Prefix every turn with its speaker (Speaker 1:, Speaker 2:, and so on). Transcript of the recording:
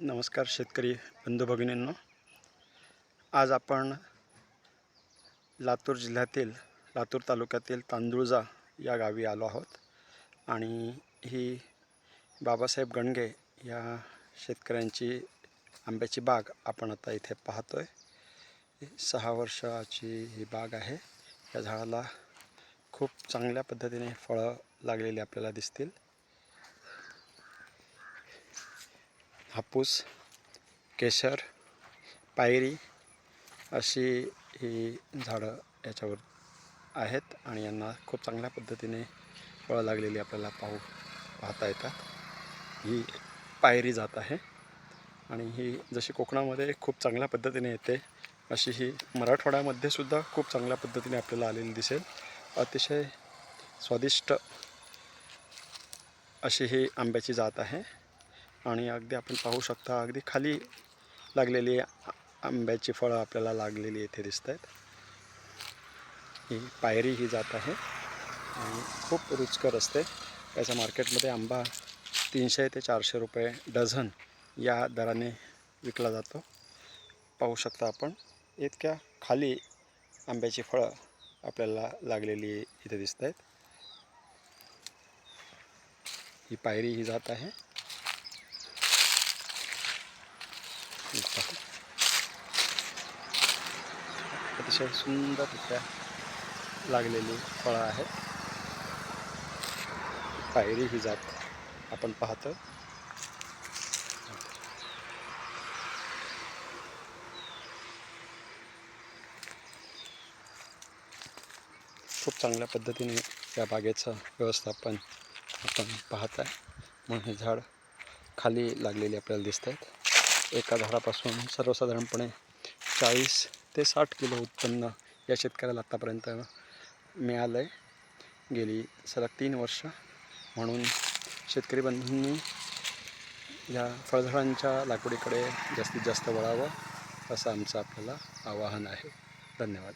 Speaker 1: नमस्कार शेतकरी बंधू भगिनींनो. आज आपण लातूर जिल्ह्यातील लातूर तालुक्यातील तांदुळजा या गावी आलो आहोत. आणि ही बाबासाहेब गणगे या शेतकऱ्यांची आंब्याची बाग आपण आता इथे पाहतो आहे सहा वर्षाची ही बाग आहे. या झाडाला खूप चांगल्या पद्धतीने फळं लागलेली आपल्याला दिसतील. हापूस केशर पायरी अशी ही झाडं याच्यावर आहेत आणि यांना खूप चांगल्या पद्धतीने फळं लागलेली आपल्याला पाहू पाहता येतात. ही पायरी जात आहे आणि ही जशी कोकणामध्ये खूप चांगल्या पद्धतीने येते अशी ही मराठवाड्यामध्ये सुद्धा खूप चांगल्या पद्धतीने आपल्याला आलेली दिसेल. अतिशय स्वादिष्ट अशी ही आंब्याची जात आहे. आणि अगदी आपण पाहू शकता अगदी खाली लागलेली आंब्याची फळं आपल्याला लागलेली येथे दिसत आहेत ही पायरी ही जात आहे आणि खूप रुचकर असते. त्याच्या मार्केटमध्ये आंबा तीनशे ते चारशे रुपये डझन या दराने विकला जातो. पाहू शकता आपण इतक्या खाली आंब्याची फळं आपल्याला लागलेली इथे दिसत आहेत ही पायरी ही जात आहे ही पहा. अतिशय सुंदररित्या लागलेली फळं आहेत. पायरी ही जात आपण पाहतो खूप चांगल्या पद्धतीने या बागेचं व्यवस्थापन आपण पाहत आहे म्हणून हे झाड खाली लागलेली आपल्याला दिसत आहेत एका झाडापासून सर्वसाधारणपणे चाळीस ते साठ किलो उत्पन्न या शेतकऱ्याला आत्तापर्यंत मिळालं आहे गेली सलग तीन वर्ष म्हणून शेतकरी बंधूंनी या फळझाडांच्या लागवडीकडे जास्तीत जास्त वळावं असं आमचं आपल्याला आवाहन आहे. धन्यवाद.